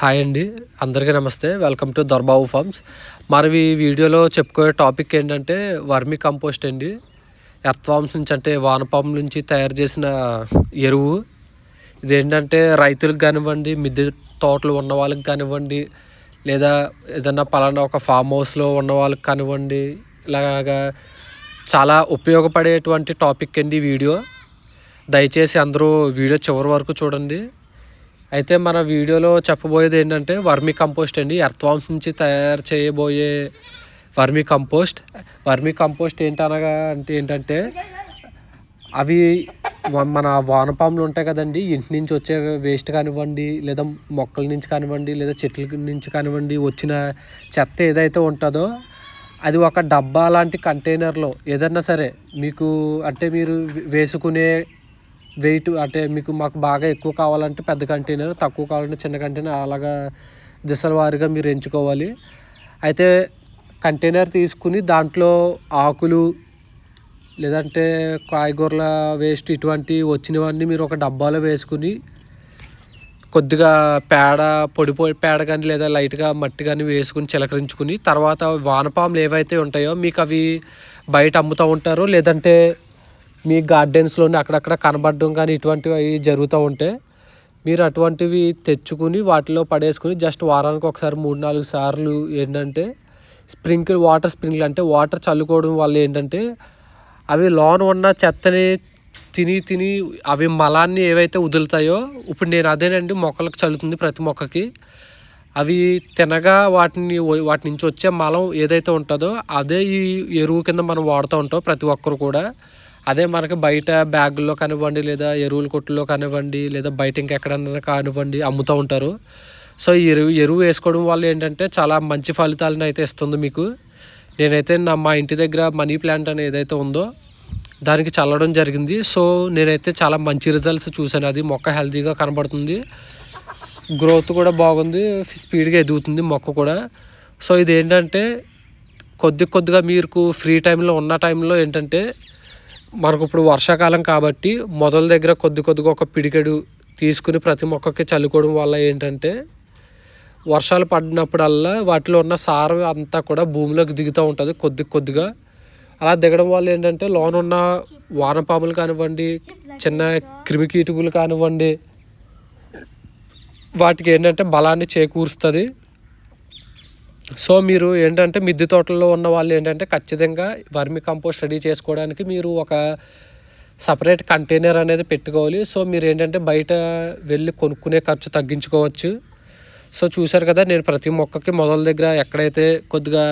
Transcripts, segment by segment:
Hi అండి. అందరికీ నమస్తే. వెల్కమ్ టు దొర్బాబు ఫార్మ్స్ మరి ఈ వీడియోలో చెప్పుకునే టాపిక్ ఏంటంటే వర్మి కంపోస్ట్ అండి. ఎర్త్వామ్స్ నుంచి అంటే వానపాము నుంచి తయారు చేసిన ఎరువు. ఇదేంటంటే రైతులకు కానివ్వండి మిద్దె తోటలు ఉన్న వాళ్ళకి కానివ్వండి లేదా ఏదన్నా పలానా ఒక ఫామ్ హౌస్లో ఉన్న వాళ్ళకి కానివ్వండి ఇలాగా చాలా ఉపయోగపడేటువంటి టాపిక్ అండి వీడియో. దయచేసి అందరూ వీడియో చివరి వరకు చూడండి. అయితే మన వీడియోలో చెప్పబోయేది ఏంటంటే వర్మి కంపోస్ట్ అండి. ఎర్త్వామ్స్ నుంచి తయారు చేయబోయే వర్మి కంపోస్ట్. వర్మి కంపోస్ట్ ఏంటనగా అంటే ఏంటంటే అవి మన వానపాములు ఉంటాయి కదండి. ఇంటి నుంచి వచ్చే వేస్ట్ కానివ్వండి లేదా మొక్కల నుంచి కానివ్వండి లేదా చెట్ల నుంచి కానివ్వండి వచ్చిన చెత్త ఏదైతే ఉంటుందో అది ఒక డబ్బా లాంటి కంటైనర్లో ఏదన్నా సరే మీకు అంటే మీరు వేసుకునే వెయిట్ అంటే మీకు మాకు బాగా ఎక్కువ కావాలంటే పెద్ద కంటైనర్ తక్కువ కావాలంటే చిన్న కంటైనర్ అలాగా దిశల వారీగా మీరు ఎంచుకోవాలి. అయితే కంటైనర్ తీసుకుని దాంట్లో ఆకులు లేదంటే కాయగూరల వేస్ట్ ఇటువంటి వచ్చినవన్నీ మీరు ఒక డబ్బాలో వేసుకుని కొద్దిగా పేడ పొడి పొడి పేడ కానీ లేదా లైట్గా మట్టి కానీ వేసుకుని చిలకరించుకుని తర్వాత వానపాములు ఏవైతే ఉంటాయో మీకు అవి బయట అమ్ముతూ ఉంటారు లేదంటే మీ గార్డెన్స్లోని అక్కడక్కడ కనబడడం కానీ ఇటువంటివి అవి జరుగుతూ ఉంటాయి మీరు అటువంటివి తెచ్చుకుని వాటిలో పడేసుకుని జస్ట్ వారానికి ఒకసారి మూడు నాలుగు సార్లు ఏంటంటే స్ప్రింకిల్ వాటర్ స్ప్రింకిల్ అంటే వాటర్ చల్లుకోవడం వల్ల ఏంటంటే అవి లోన్ ఉన్న చెత్తని తిని తిని అవి మలాన్ని ఏవైతే వదులుతాయో ఇప్పుడు నేను అదేనండి మొక్కలకు చల్లుతుంది ప్రతి మొక్కకి. అవి తినగా వాటిని వాటి నుంచి వచ్చే మలం ఏదైతే ఉంటుందో అదే ఈ ఎరువు కింద మనం వాడుతూ ఉంటాం ప్రతి ఒక్కరు కూడా. అదే మనకి బయట బ్యాగుల్లో కానివ్వండి లేదా ఎరువుల కొట్టులో కానివ్వండి లేదా బయట ఇంకెక్కడన్నా కానివ్వండి అమ్ముతూ ఉంటారు. సో ఈ ఎరువు ఎరువు వేసుకోవడం వల్ల ఏంటంటే చాలా మంచి ఫలితాలను అయితే ఇస్తుంది మీకు. నేనైతే నా మా ఇంటి దగ్గర మనీ ప్లాంట్ అనేది ఏదైతే ఉందో దానికి చల్లడం జరిగింది. సో నేనైతే చాలా మంచి రిజల్ట్స్ చూశాను. అది మొక్క హెల్తీగా కనబడుతుంది. గ్రోత్ కూడా బాగుంది. స్పీడ్గా ఎదుగుతుంది మొక్క కూడా. సో ఇది ఏంటంటే కొద్ది కొద్దిగా మీకు ఫ్రీ టైంలో ఉన్న టైంలో ఏంటంటే మనకు ఇప్పుడు వర్షాకాలం కాబట్టి మొదల దగ్గర కొద్ది కొద్దిగా ఒక పిడికెడు తీసుకుని ప్రతి మొక్కకి చల్లుకోవడం వల్ల ఏంటంటే వర్షాలు పడినప్పుడల్లా వాటిలో ఉన్న సారం అంతా కూడా భూమిలోకి దిగుతూ ఉంటుంది కొద్ది కొద్దిగా. అలా దిగడం వల్ల ఏంటంటే లోన ఉన్న వానపాములు కానివ్వండి చిన్న క్రిమికీటకులు కానివ్వండి వాటికి ఏంటంటే బలాన్ని చేకూరుస్తుంది. సో మీరు ఏంటంటే మిద్దె తోటల్లో ఉన్న వాళ్ళు ఏంటంటే ఖచ్చితంగా వర్మి కంపోస్ట్ రెడీ చేసుకోవడానికి మీరు ఒక సపరేట్ కంటైనర్ అనేది పెట్టుకోవాలి. సో మీరు ఏంటంటే బయట వెళ్ళి కొనుక్కునే ఖర్చు తగ్గించుకోవచ్చు. సో చూశారు కదా నేను ప్రతి మొక్కకి మొదల దగ్గర ఎక్కడైతే కొద్దిగా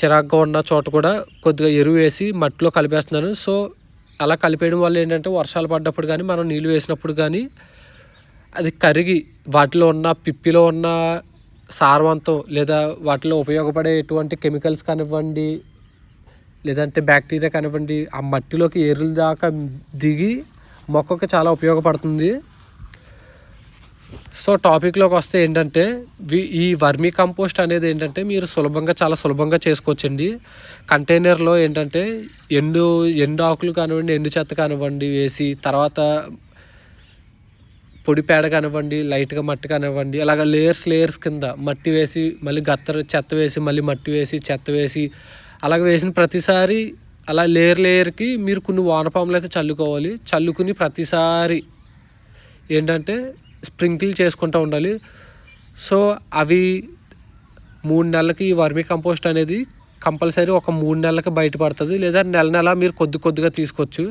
చిరాగ్గా ఉన్న చోట కూడా కొద్దిగా ఎరువు వేసి మట్టిలో కలిపేస్తున్నాను. సో అలా కలిపేయడం వల్ల ఏంటంటే వర్షాలు పడ్డప్పుడు కానీ మనం నీళ్ళు వేసినప్పుడు కానీ అది కరిగి వాటిలో ఉన్న పిప్పిలో ఉన్న సారవంతం లేదా వాటిలో ఉపయోగపడే ఎటువంటి కెమికల్స్ కానివ్వండి లేదంటే బ్యాక్టీరియా కానివ్వండి ఆ మట్టిలోకి ఎరుల దాకా దిగి మొక్కకి చాలా ఉపయోగపడుతుంది. సో టాపిక్లోకి వస్తే ఏంటంటే వి- ఈ వర్మీ కంపోస్ట్ అనేది ఏంటంటే మీరు సులభంగా చాలా సులభంగా చేసుకోవచ్చండి. కంటైనర్లో ఏంటంటే ఎండు ఎండు ఆకులు కానివ్వండి ఎండు చెత్త కానివ్వండి వేసి తర్వాత పొడి పేడ కానివ్వండి లైట్గా మట్టి కానివ్వండి అలాగ లేయర్స్ లేయర్స్ కింద మట్టి వేసి మళ్ళీ గత్తర చెత్త వేసి మళ్ళీ మట్టి వేసి చెత్త వేసి అలాగ వేసిన ప్రతిసారి అలా లేయర్ లేయర్కి మీరు కొన్ని వానపాములు అయితే చల్లుకోవాలి. చల్లుకుని ప్రతిసారి ఏంటంటే స్ప్రింకిల్ చేసుకుంటూ ఉండాలి. సో అవి మూడు నెలలకి ఈ వర్మీ కంపోస్ట్ అనేది కంపల్సరీ ఒక మూడు నెలలకి బయటపడుతుంది. లేదా నెల నెల మీరు కొద్ది కొద్దిగా తీసుకోవచ్చు.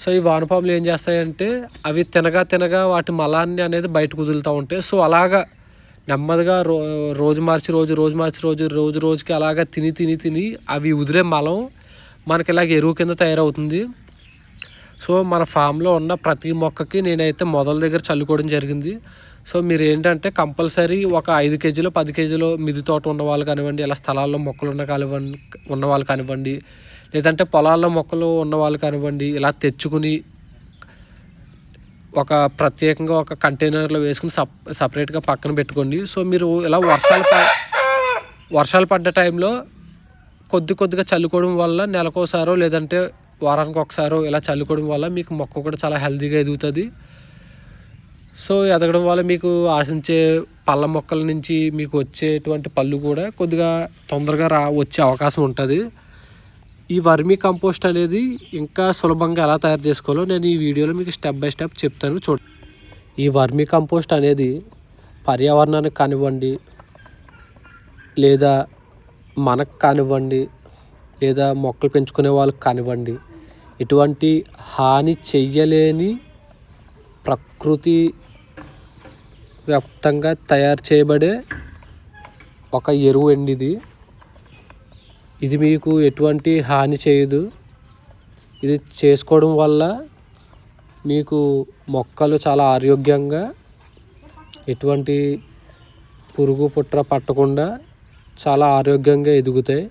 సో ఈ వానపాములు ఏం చేస్తాయంటే అవి తినగా తినగా వాటి మలాన్ని అనేది బయటకు వదులుతూ ఉంటాయి సో అలాగా నెమ్మదిగా రో రోజు మార్చి రోజు రోజు మార్చి రోజు రోజు రోజుకి అలాగా తిని తిని తిని అవి ఉదిరే మలం మనకి ఇలాగ ఎరువు కింద తయారవుతుంది. సో మన ఫామ్లో ఉన్న ప్రతి మొక్కకి నేనైతే మొదల దగ్గర చల్లుకోవడం జరిగింది. సో మీరు ఏంటంటే కంపల్సరీ ఒక ఐదు కేజీలు పది కేజీలు మిది తోట ఉన్న వాళ్ళు కానివ్వండి ఇలా స్థలాల్లో మొక్కలు ఉన్న కానివ్వండి ఉన్న వాళ్ళు కానివ్వండి లేదంటే పొలాల్లో మొక్కలు ఉన్న వాళ్ళు కానివ్వండి ఇలా తెచ్చుకుని ఒక ప్రత్యేకంగా ఒక కంటైనర్లో వేసుకుని సప్ సపరేట్గా పక్కన పెట్టుకోండి. సో మీరు ఇలా వర్షాలు ప వర్షాలు పడ్డ టైంలో కొద్ది కొద్దిగా చల్లుకోవడం వల్ల నెలకోసారో లేదంటే వారానికి ఒకసారో ఇలా చల్లుకోవడం వల్ల మీకు మొక్క కూడా చాలా హెల్తీగా ఎదుగుతుంది. సో ఎదగడం వల్ల మీకు ఆశించే పళ్ళ మొక్కల నుంచి మీకు వచ్చేటువంటి పళ్ళు కూడా కొద్దిగా తొందరగా రా వచ్చే అవకాశం ఉంటుంది. ఈ వర్మీ కంపోస్ట్ అనేది ఇంకా సులభంగా ఎలా తయారు చేసుకోవాలో నేను ఈ వీడియోలో మీకు స్టెప్ బై స్టెప్ చెప్తాను. చూడ. ఈ వర్మీ కంపోస్ట్ అనేది పర్యావరణానికి కానివ్వండి లేదా మనకు కానివ్వండి లేదా మొక్కలు పెంచుకునే వాళ్ళకి కానివ్వండి ఎటువంటి హాని చెయ్యలేని ప్రకృతి వ్యాప్తంగా తయారు చేయబడే ఒక ఎరువు అండి ఇది. ఇది మీకు ఎటువంటి హాని చేయదు. ఇది చేసుకోవడం వల్ల మీకు మొక్కలు చాలా ఆరోగ్యంగా ఎటువంటి పురుగు పుట్ర పట్టకుండా చాలా ఆరోగ్యంగా ఎదుగుతాయి.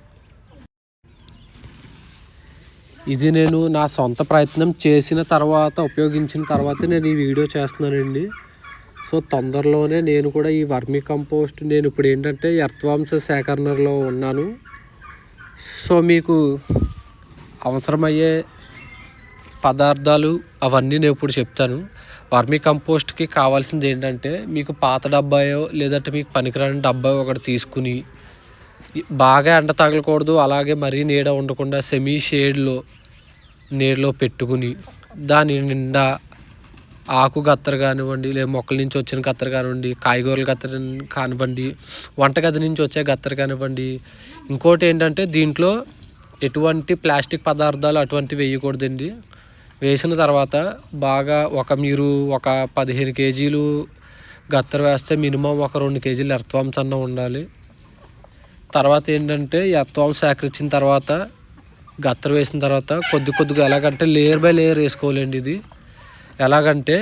ఇది నేను నా సొంత ప్రయత్నం చేసిన తర్వాత ఉపయోగించిన తర్వాత నేను ఈ వీడియో చేస్తున్నానండి. సో తొందరలోనే నేను కూడా ఈ వర్మీ కంపోస్ట్ నేను ఇప్పుడు ఏంటంటే ఎర్త్వాంశ సేకరణలో ఉన్నాను. సో మీకు అవసరమయ్యే పదార్థాలు అవన్నీ నేను ఇప్పుడు చెప్తాను. వర్మీ కంపోస్ట్కి కావాల్సింది ఏంటంటే మీకు పాత డబ్బాయో లేదంటే మీకు పనికిరాని డబ్బా ఒకటి తీసుకుని బాగా ఎండ తగలకూడదు అలాగే మరీ నీడ ఉండకుండా సెమీ షేడ్లో నీడలో పెట్టుకుని దాని నిండా ఆకు కత్తెర కానివ్వండి లేదా మొక్కల నుంచి వచ్చిన కత్తెర కానివ్వండి కాయగూరల కత్తెర కానివ్వండి వంటగది నుంచి వచ్చే కత్తెర కానివ్వండి ఇంకోటి ఏంటంటే దీంట్లో ఎటువంటి ప్లాస్టిక్ పదార్థాలు అటువంటివి వేయకూడదండి. వేసిన తర్వాత బాగా ఒక మీరు ఒక పదిహేను కేజీలు గత్తర వేస్తే మినిమం ఒక రెండు కేజీలు ఎర్త్వాంస్ అన్న ఉండాలి. తర్వాత ఏంటంటే ఎర్త్వాంస్ సేకరించిన తర్వాత గత్తర వేసిన తర్వాత కొద్ది కొద్దిగా ఎలాగంటే లేయర్ బై లేయర్ వేసుకోవాలండి ఇది. ఎలాగంటే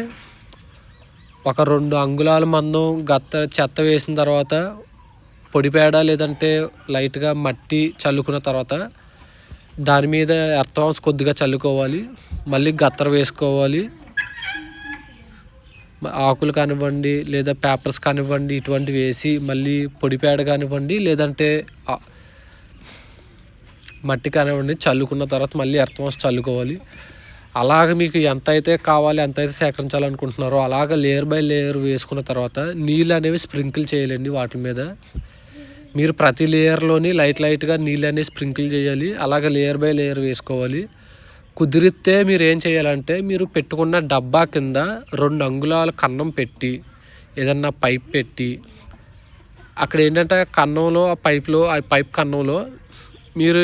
ఒక రెండు అంగుళాల మందం గత్త చెత్త వేసిన తర్వాత పొడి పేడ లేదంటే లైట్గా మట్టి చల్లుకున్న తర్వాత దాని మీద ఎర్త్వాంస్ కొద్దిగా చల్లుకోవాలి. మళ్ళీ గత్తర వేసుకోవాలి. ఆకులు కానివ్వండి లేదా పేపర్స్ కానివ్వండి ఇటువంటివి వేసి మళ్ళీ పొడి పేడ కానివ్వండి లేదంటే మట్టి కానివ్వండి చల్లుకున్న తర్వాత మళ్ళీ ఎర్త్వాన్స్ చల్లుకోవాలి. అలాగ మీకు ఎంత అయితే కావాలి ఎంత అయితే సేకరించాలనుకుంటున్నారో అలాగ లేయర్ బై లేయర్ వేసుకున్న తర్వాత నీళ్ళు అనేవి స్ప్రింకిల్ చేయాలండి వాటి మీద. మీరు ప్రతి లేయర్లోని లైట్ లైట్గా నీళ్ళు అనేవి స్ప్రింకిల్ చేయాలి. అలాగే లేయర్ బై లేయర్ వేసుకోవాలి. కుదిరితే మీరు ఏం చేయాలంటే మీరు పెట్టుకున్న డబ్బా కింద రెండు అంగుళాల కన్నం పెట్టి ఏదన్నా పైప్ పెట్టి అక్కడ ఏంటంటే కన్నంలో ఆ పైప్లో ఆ పైప్ కన్నంలో మీరు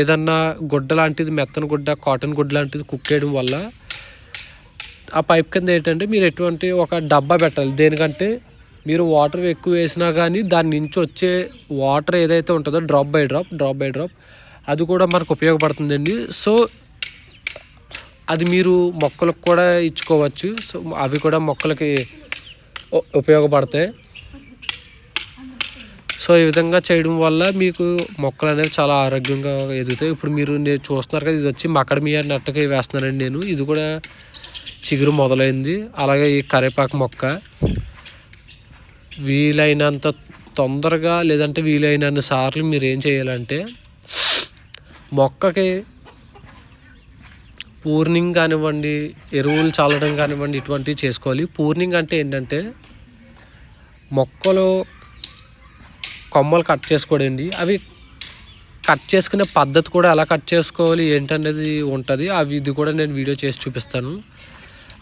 ఏదన్నా గుడ్డ లాంటిది మెత్తన గుడ్డ కాటన్ గుడ్డ లాంటిది కుక్ చేయడం వల్ల ఆ పైప్ కింద ఏంటంటే మీరు ఎటువంటి ఒక డబ్బా పెట్టాలి. దేనికంటే మీరు వాటర్ ఎక్కువ వేసినా కానీ దాని నుంచి వచ్చే వాటర్ ఏదైతే ఉంటుందో drop by drop drop by drop అది కూడా మనకు ఉపయోగపడుతుందండి. సో అది మీరు మొక్కలకు కూడా ఇచ్చుకోవచ్చు. సో అవి కూడా మొక్కలకి ఉపయోగపడతాయి. సో ఈ విధంగా చేయడం వల్ల మీకు మొక్కలు అనేవి చాలా ఆరోగ్యంగా ఎదుగుతాయి. ఇప్పుడు మీరు నేను చూస్తున్నారు కదా ఇది వచ్చి మకడమియా నట్టకి వేస్తున్నానండి నేను. ఇది కూడా చిగురు మొదలైంది. అలాగే ఈ కరేపాకు మొక్క. వీలైనంత తొందరగా లేదంటే వీలైనన్ని సార్లు మీరు ఏం చేయాలంటే మొక్కకి పూర్నింగ్ కానివ్వండి ఎరువులు చల్లడం కానివ్వండి ఇటువంటివి చేసుకోవాలి. పూర్నింగ్ అంటే ఏంటంటే మొక్కలు కొమ్మలు కట్ చేసుకోడండి అవి కట్ చేసుకునే పద్ధతి కూడా ఎలా కట్ చేసుకోవాలి ఏంటనేది ఉంటుంది. అవి ఇది కూడా నేను వీడియో చేసి చూపిస్తాను.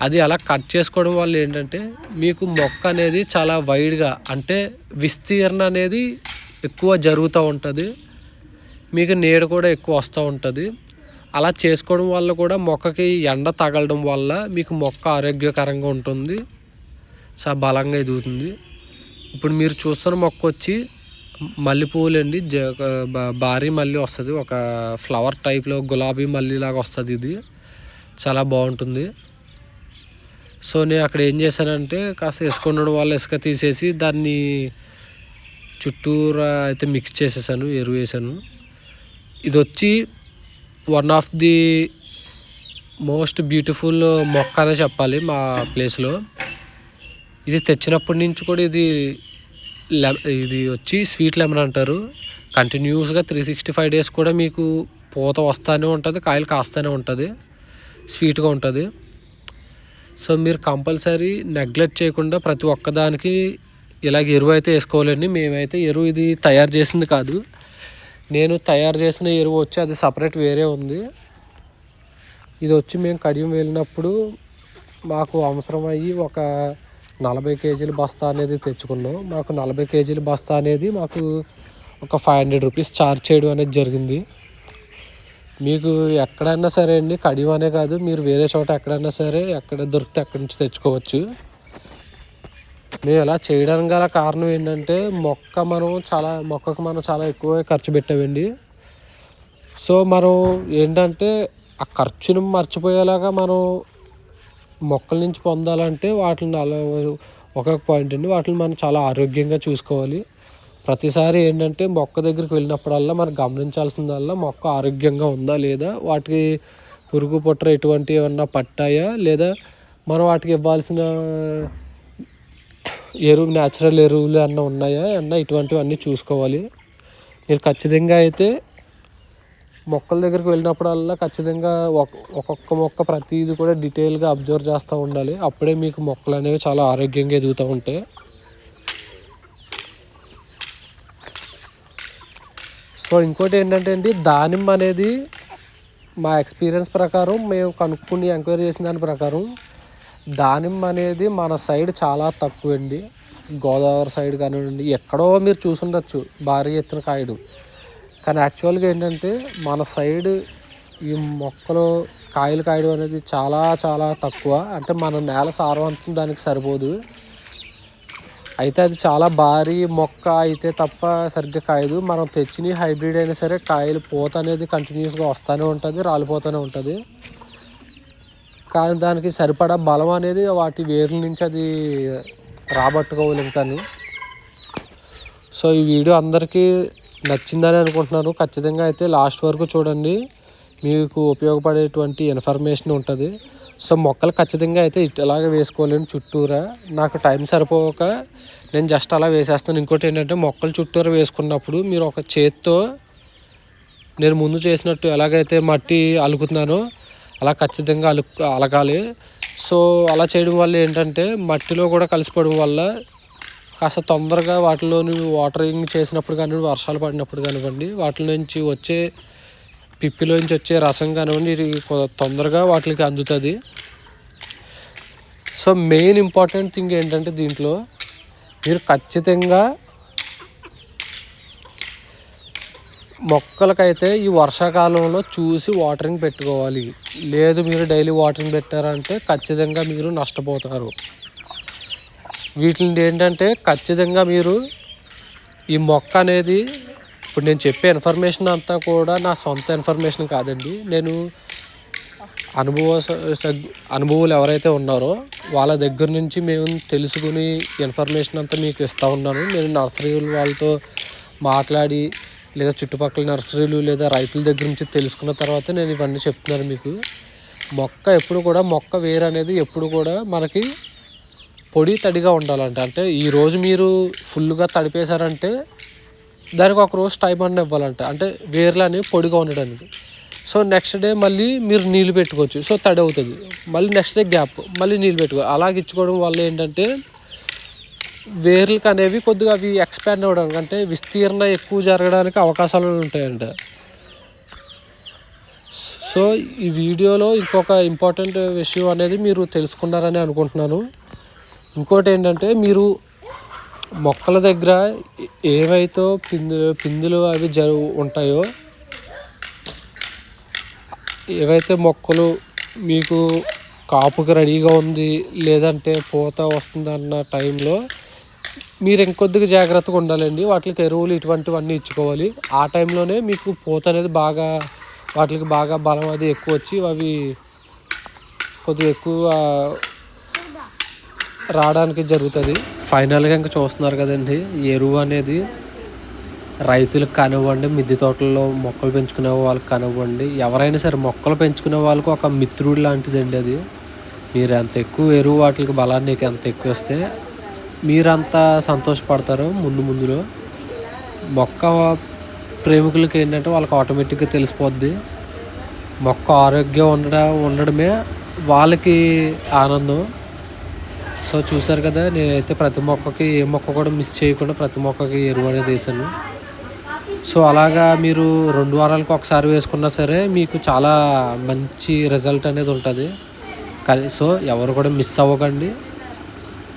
అది అలా కట్ చేసుకోవడం వల్ల ఏంటంటే మీకు మొక్క అనేది చాలా వైడ్గా అంటే విస్తీర్ణ అనేది ఎక్కువ జరుగుతూ ఉంటుంది. మీకు నీడ కూడా ఎక్కువ వస్తూ ఉంటుంది. అలా చేసుకోవడం వల్ల కూడా మొక్కకి ఎండ తగలడం వల్ల మీకు మొక్క ఆరోగ్యకరంగా ఉంటుంది. చాలా బలంగా ఎదుగుతుంది. ఇప్పుడు మీరు చూస్తున్న మొక్క వచ్చి మల్లెపూలు అండి. భారీ మల్లి వస్తుంది. ఒక ఫ్లవర్ టైప్లో గులాబీ మల్లి లాగా వస్తుంది ఇది. చాలా బాగుంటుంది. సో నేను అక్కడ ఏం చేశానంటే కాస్త ఇసుక ఉండడం వల్ల ఇసుక తీసేసి దాన్ని చుట్టూరా అయితే మిక్స్ చేసేసాను ఎరువు వేసాను. ఇది వచ్చి one of the most beautiful మొక్క అనే చెప్పాలి మా ప్లేస్లో ఇది తెచ్చినప్పటి నుంచి కూడా ఇది ఇది వచ్చి స్వీట్ లెమన్ అంటారు. కంటిన్యూస్గా త్రీ సిక్స్టీ ఫైవ్ డేస్ కూడా మీకు పూత వస్తూనే ఉంటుంది కాయలు కాస్తూనే ఉంటుంది స్వీట్గా ఉంటుంది. సో మీరు కంపల్సరీ నెగ్లెక్ట్ చేయకుండా ప్రతి ఒక్కదానికి ఇలాగ ఎరువు అయితే వేసుకోవాలండి. మేమైతే ఎరువు ఇది తయారు చేసింది కాదు. నేను తయారు చేసిన ఎరువు వచ్చి అది సపరేట్ వేరే ఉంది. ఇది వచ్చి మేము కడియం వెళ్ళినప్పుడు మాకు అవసరమయ్యి ఒక నలభై కేజీల బస్తా అనేది తెచ్చుకున్నాం. మాకు నలభై కేజీల బస్తా అనేది మాకు ఒక ఫైవ్ హండ్రెడ్ రూపీస్ ఛార్జ్ చేయడం అనేది జరిగింది. మీకు ఎక్కడైనా సరే అండి కడియం అనే కాదు మీరు వేరే చోట ఎక్కడైనా సరే ఎక్కడ దొరికితే అక్కడి నుంచి తెచ్చుకోవచ్చు. మేము ఇలా చేయడానికి గల కారణం ఏంటంటే మొక్క మనం చాలా మొక్కకు మనం చాలా ఎక్కువ ఖర్చు పెట్టామండి. సో మనం ఏంటంటే ఆ ఖర్చును మర్చిపోయేలాగా మనం మొక్కల నుంచి పొందాలంటే వాటిని అలా ఒక్కొక్క పాయింట్ అండి వాటిని మనం చాలా ఆరోగ్యంగా చూసుకోవాలి. ప్రతిసారి ఏంటంటే మొక్క దగ్గరికి వెళ్ళినప్పుడల్లా మనం గమనించాల్సిందల్లా మొక్క ఆరోగ్యంగా ఉందా లేదా వాటికి పురుగు పుట్ర ఎటువంటి ఏమన్నా పట్టాయా లేదా మనం వాటికి ఇవ్వాల్సిన ఎరువు న్యాచురల్ ఎరువులు అన్న ఉన్నాయా? అన్న ఇటువంటివన్నీ చూసుకోవాలి. మీరు ఖచ్చితంగా అయితే మొక్కల దగ్గరికి వెళ్ళినప్పుడల్లా ఖచ్చితంగా ఒక్కొక్క మొక్క ప్రతిదీ కూడా డీటెయిల్గా అబ్జర్వ్ చేస్తూ ఉండాలి. అప్పుడే మీకు మొక్కలు అనేవి చాలా ఆరోగ్యంగా ఎదుగుతూ ఉంటాయి. సో ఇంకోటి ఏంటంటే అండి దానిమ్మ అనేది మా ఎక్స్పీరియన్స్ ప్రకారం మేము కనుక్కుని ఎంక్వైరీ చేసిన దాని ప్రకారం దానిమ్మ అనేది మన సైడ్ చాలా తక్కువ అండి గోదావరి సైడ్ కానివ్వండి ఎక్కడో మీరు చూసుండొచ్చు భారీ ఎత్తున కాయడం కానీ యాక్చువల్గా ఏంటంటే మన సైడ్ ఈ మొక్కలు కాయలు కాయడం అనేది చాలా చాలా తక్కువ. అంటే మన నేల సారవంతం దానికి సరిపోదు. అయితే అది చాలా భారీ మొక్క అయితే తప్ప సరిగ్గా కాయదు. మనం తెచ్చిన హైబ్రిడ్ అయినా సరే కాయలు పూత అనేది కంటిన్యూస్గా వస్తూనే ఉంటుంది రాలిపోతూనే ఉంటుంది. కానీ దానికి సరిపడా బలం అనేది వాటి వేర్ల నుంచి అది రాబట్టుకోవాలి కానీ. సో ఈ వీడియో అందరికీ నచ్చిందని అనుకుంటున్నాను. ఖచ్చితంగా అయితే లాస్ట్ వరకు చూడండి. మీకు ఉపయోగపడేటువంటి ఇన్ఫర్మేషన్ ఉంటుంది. సో మొక్కలు ఖచ్చితంగా అయితే ఇలాగ వేసుకోలేను చుట్టూరా. నాకు టైం సరిపోక నేను జస్ట్ అలా వేసేస్తాను. ఇంకోటి ఏంటంటే మొక్కలు చుట్టూరా వేసుకున్నప్పుడు మీరు ఒక చేత్తో నేను ముందు చేసినట్టు ఎలాగైతే మట్టి అలుకుతున్నానో అలా ఖచ్చితంగా అలు అలగాలి. సో అలా చేయడం వల్ల ఏంటంటే మట్టిలో కూడా కలిసిపోవడం వల్ల కాస్త తొందరగా వాటిలోని వాటరింగ్ చేసినప్పుడు కానివ్వండి వర్షాలు పడినప్పుడు కానివ్వండి వాటి నుంచి వచ్చే పిప్పిలోంచి వచ్చే రసం కానివ్వండి తొందరగా వాటికి అందుతుంది. సో మెయిన్ ఇంపార్టెంట్ థింగ్ ఏంటంటే దీంట్లో మీరు ఖచ్చితంగా మొక్కలకైతే ఈ వర్షాకాలంలో చూసి వాటరింగ్ పెట్టుకోవాలి. లేదు మీరు డైలీ వాటరింగ్ పెట్టారంటే ఖచ్చితంగా మీరు నష్టపోతారు. వీటిని ఏంటంటే ఖచ్చితంగా మీరు ఈ మొక్క అనేది ఇప్పుడు నేను చెప్పే ఇన్ఫర్మేషన్ అంతా కూడా నా సొంత ఇన్ఫర్మేషన్ కాదండి. నేను అనుభవ అనుభవాలు ఎవరైతే ఉన్నారో వాళ్ళ దగ్గర నుంచి మేము తెలుసుకుని ఇన్ఫర్మేషన్ అంతా మీకు ఇస్తూ ఉన్నాను. నేను నర్సరీలు వాళ్ళతో మాట్లాడి లేదా చుట్టుపక్కల నర్సరీలు లేదా రైతుల దగ్గర నుంచి తెలుసుకున్న తర్వాత నేను ఇవన్నీ చెప్తున్నాను మీకు. మొక్క ఎప్పుడు కూడా మొక్క వేరు అనేది ఎప్పుడు కూడా మనకి పొడి తడిగా ఉండాలంట అంటే ఈరోజు మీరు ఫుల్గా తడిపేశారంటే దానికి ఒక రోజు టైం అన్న ఇవ్వాలంట. అంటే వేర్లని పొడిగా ఉండడానికి. సో నెక్స్ట్ డే మళ్ళీ మీరు నీళ్ళు పెట్టుకోవచ్చు. సో తడి అవుతుంది. మళ్ళీ నెక్స్ట్ డే గ్యాప్. మళ్ళీ నీళ్ళు పెట్టుకో. అలాగ ఇచ్చుకోవడం వల్ల ఏంటంటే వేర్లకు అనేవి కొద్దిగా అవి ఎక్స్పాండ్ అవ్వడానికి అంటే విస్తీర్ణ ఎక్కువ జరగడానికి అవకాశాలు ఉంటాయంట. సో ఈ వీడియోలో ఇంకొక ఇంపార్టెంట్ విషయం అనేది మీరు తెలుసుకున్నారని అనుకుంటున్నాను. ఇంకోటి ఏంటంటే మీరు మొక్కల దగ్గర ఏవైతే పిందులు పిందులు అవి జరు ఉంటాయో ఏవైతే మొక్కలు మీకు కాపుకి రెడీగా ఉంది లేదంటే పూత వస్తుంది అన్న టైంలో మీరు ఇంకొద్దిగా జాగ్రత్తగా ఉండాలండి. వాటికి ఎరువులు ఇటువంటివన్నీ ఇచ్చుకోవాలి. ఆ టైంలోనే మీకు పూత అనేది బాగా వాటికి బాగా బలం అది ఎక్కువ వచ్చి అవి కొద్దిగా ఎక్కువ రావడానికి జరుగుతుంది. ఫైనల్గా ఇంకా చూస్తున్నారు కదండి ఎరువు అనేది రైతులకు కానివ్వండి మిద్దె తోటల్లో మొక్కలు పెంచుకునే వాళ్ళకి కానివ్వండి ఎవరైనా సరే మొక్కలు పెంచుకునే వాళ్ళకు ఒక మిత్రుడు లాంటిదండి అది. మీరు ఎంత ఎక్కువ ఎరువు వాటికి బలాన్ని నీకు ఎంత ఎక్కువ వస్తే మీరంత సంతోషపడతారు ముందు ముందులో. మొక్క ప్రేమికులకి ఏంటంటే వాళ్ళకి ఆటోమేటిక్గా తెలిసిపోద్ది. మొక్క ఆరోగ్యం ఉండడం ఉండడమే వాళ్ళకి ఆనందం. సో చూసారు కదా నేనైతే ప్రతి మొక్కకి ఏ మొక్క కూడా మిస్ చేయకుండా ప్రతి మొక్కకి ఎరువు అనేది వేసాను సో అలాగా మీరు రెండు వారాలకు ఒకసారి వేసుకున్నా సరే మీకు చాలా మంచి రిజల్ట్ అనేది ఉంటుంది. కానీ సో ఎవరు కూడా మిస్ అవ్వకండి.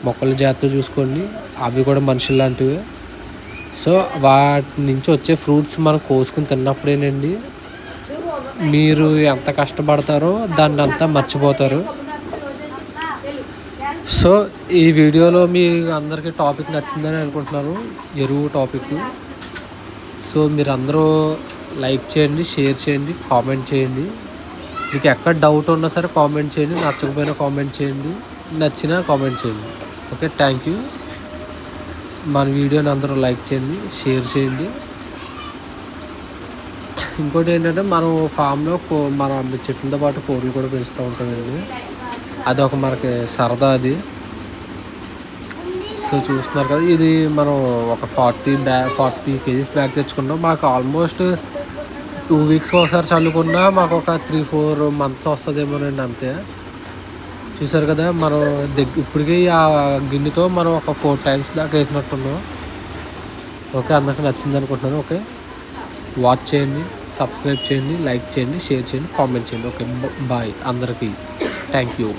మొక్కలు జాగ్రత్త చూసుకోండి. అవి కూడా మనుషులు లాంటివి సో వాటి నుంచి వచ్చే ఫ్రూట్స్ మనం కోసుకుని తిన్నప్పుడేనండి మీరు ఎంత కష్టపడతారో దాన్ని అంతా మర్చిపోతారు. సో ఈ వీడియోలో మీ అందరికీ టాపిక్ నచ్చిందని అనుకుంటున్నాను. ఎరువు టాపిక్. సో మీరు అందరూ లైక్ చేయండి షేర్ చేయండి కామెంట్ చేయండి. మీకు ఎక్కడ డౌట్ ఉన్నా సరే కామెంట్ చేయండి నచ్చకపోయినా కామెంట్ చేయండి నచ్చినా కామెంట్ చేయండి. Okay thank you. మన వీడియోని అందరూ లైక్ చేయండి షేర్ చేయండి. ఇంకోటి ఏంటంటే మనం ఫామ్లో కో మన చెట్లతో పాటు కోళ్ళు కూడా పెంచుతూ ఉంటామండి అది ఒక మనకి సరదా అది. సో చూస్తున్నారు కదా ఇది మనం ఒక forty bag forty kgs bag తెచ్చుకున్నాం. మాకు ఆల్మోస్ట్ టూ వీక్స్ ఒకసారి చల్లుకున్నా మాకు ఒక త్రీ ఫోర్ మంత్స్ వస్తుందేమోనండి అంతే. చూసారు కదా మనం దగ్గర ఇప్పటికీ ఆ గిన్నెతో మనం ఒక ఫోర్ టైమ్స్ దాకా వేసినట్టున్నాం. ఓకే అందరికి నచ్చింది అనుకుంటున్నాను ఓకే. వాచ్ చేయండి సబ్స్క్రైబ్ చేయండి లైక్ చేయండి షేర్ చేయండి కామెంట్ చేయండి ఓకే. బాయ్ అందరికీ. Thank you.